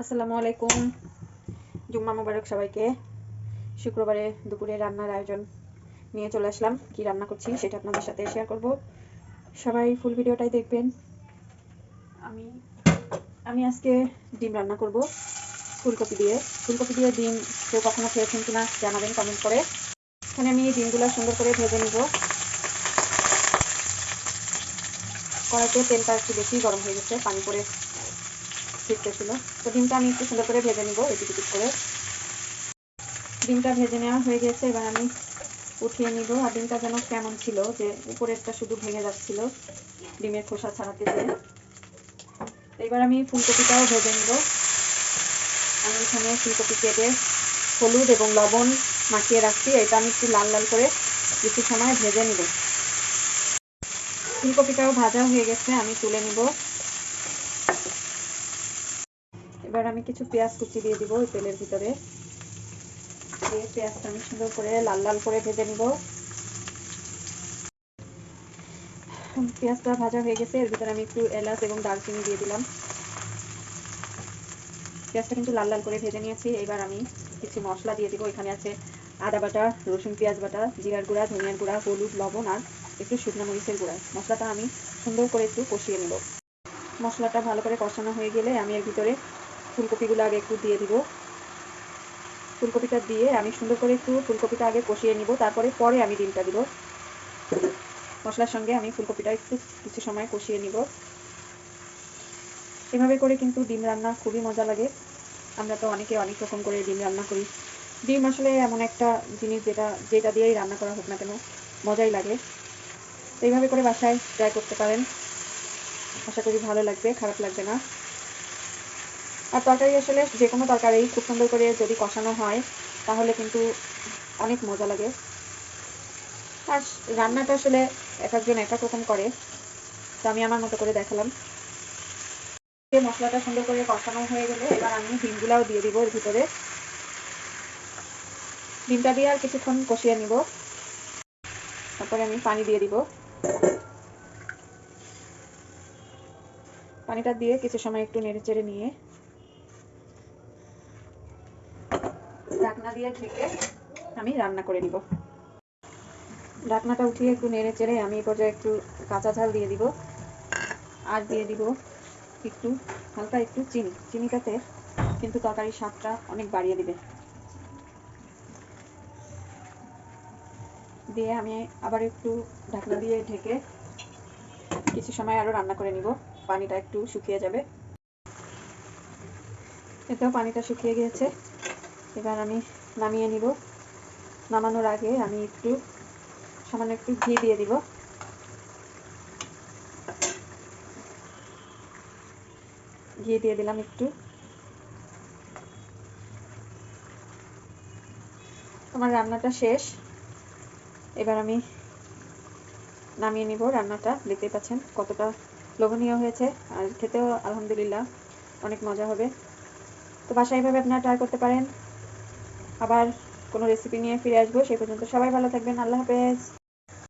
আসসালামু আলাইকুম। জুম্মা মোবারক সবাইকে। শুক্রবারে দুপুরে রান্নার আয়োজন নিয়ে চলে আসলাম। কি রান্না করছি সেটা আপনাদের সাথে শেয়ার করব। সবাই ফুল ভিডিওটাই দেখবেন। আমি আমি আজকে ডিম রান্না করব ফুলকপি দিয়ে। ফুলকপি দিয়ে ডিম কেউ কখনো খেয়েছেন কিনা জানাবেন কমেন্ট করে। এখানে আমি ডিমগুলো সুন্দর করে ভেজে নিব। কড়াইতে তেলটা একটু বেশি গরম হয়ে গেছে, পানি পরে ছিল তো ডিমটা আমি একটু সুন্দর করে ভেজে নিব টিকিট করে। ডিমটা ভেজে নেওয়া হয়ে গেছে, এবার আমি উঠিয়ে নিব। আর ডিমটা যেন কেমন ছিল, যে উপরেরটা শুধু ভেঙে যাচ্ছিল ডিমের খোসা ছাড়াতে যে এবার আমি ফুলকপিটাও ভেজে নিব। আমি এখানে ফুলকপি কেটে হলুদ এবং লবণ মাখিয়ে রাখছি। এটা আমি একটু লাল লাল করে কিছু সময় ভেজে নিব। ফুলকপিটাও ভাজা হয়ে গেছে, আমি তুলে নিব। এবার আমি কিছু পেঁয়াজ কুচি দিয়ে দিব ওই তেলের ভিতরে। দিয়ে পেঁয়াজটা আমি সুন্দর করে লাল লাল করে ভেজে নিব। পেঁয়াজটা ভাজা হয়ে গেছে, এর ভিতরে আমি একটু এলাচ এবং দারচিনি দিয়ে দিলাম। পেঁয়াজটা কিন্তু লাল লাল করে ভেজে নিয়েছি, এবার আমি কিছু মশলা দিয়ে দিব। এখানে আছে আদা বাটা, রসুন, পেঁয়াজ বাটা, জিরার গুঁড়া, ধনিয়ার গুঁড়া, হলুদ, লবণ আর একটু শুকনো মরিচের গুঁড়া। মশলাটা আমি সুন্দর করে একটু কষিয়ে নেব। মশলাটা ভালো করে কষানো হয়ে গেলে আমি এর ভিতরে ফুলকপিগুলো আগে একটু দিয়ে দিব। ফুলকপিটা দিয়ে আমি সুন্দর করে একটু ফুলকপিটা আগে কষিয়ে নিব, তারপরে পরে আমি ডিমটা দিব। মশলার সঙ্গে আমি ফুলকপিটা একটু কিছু সময় কষিয়ে নিব। এভাবে করে কিন্তু ডিম রান্না খুবই মজা লাগে। আমরা তো অনেকে অনেক রকম করে ডিম রান্না করি। ডিম আসলে এমন একটা জিনিস যেটা যেটা দিয়েই রান্না করা হোক না কেন, মজাই লাগে। এইভাবে করে বাসায় ট্রাই করতে পারেন। আশা করি ভালো লাগবে, খারাপ লাগবে না। আর তরকারি আসলে যে কোনো তরকারি খুব সুন্দর করে যদি কষানো হয়, তাহলে কিন্তু অনেক মজা লাগে। আর রান্নাটা আসলে এক একজন এক এক রকম করে, তো আমি আমার মতো করে দেখালাম। মশলাটা সুন্দর করে কষানো হয়ে গেলে এবার আমি ডিমগুলাও দিয়ে দিব এর ভিতরে। ডিমটা দিয়ে আর কিছুক্ষণ কষিয়ে নিব। তারপরে আমি পানি দিয়ে দিব। পানিটা দিয়ে কিছু সময় একটু নেড়ে চেড়ে নিয়ে ঢাকনা দিয়ে ঢেকে আমি রান্না করে নিব। ঢাকনাটা উঠিয়ে একটু নেড়ে চেড়ে আমি এই পর্যায়ে একটু কাঁচা ঝাল দিয়ে দিব। আর দিয়ে দিব একটু, হালকা একটু চিনি। চিনিটাতে কিন্তু তরকারির স্বাদটা অনেক বাড়িয়ে দিবে। দিয়ে আমি আবার একটু ঢাকনা দিয়ে ঢেকে কিছু সময় আরও রান্না করে নিব। পানিটা একটু শুকিয়ে যাবে। এতেও পানিটা শুকিয়ে গিয়েছে। এবার আমি নামিয়ে নিব। নামানোর আগে আমি একটু সামান্য একটু ঘি দিয়ে দিব। ঘি দিয়ে দিলাম একটু। আমার রান্নাটা শেষ। এবার আমি নামিয়ে নিব রান্নাটা। দেখতেই পাচ্ছেন কতটা লোভনীয় হয়েছে। আর খেতেও আলহামদুলিল্লাহ অনেক মজা হবে। তো বাসায় এভাবে আপনারা ট্রাই করতে পারেন। আবার কোনো রেসিপি নিয়ে ফিরে আসব সেই পর্যন্ত সবাই ভালো থাকবেন আল্লাহ হাফেজ।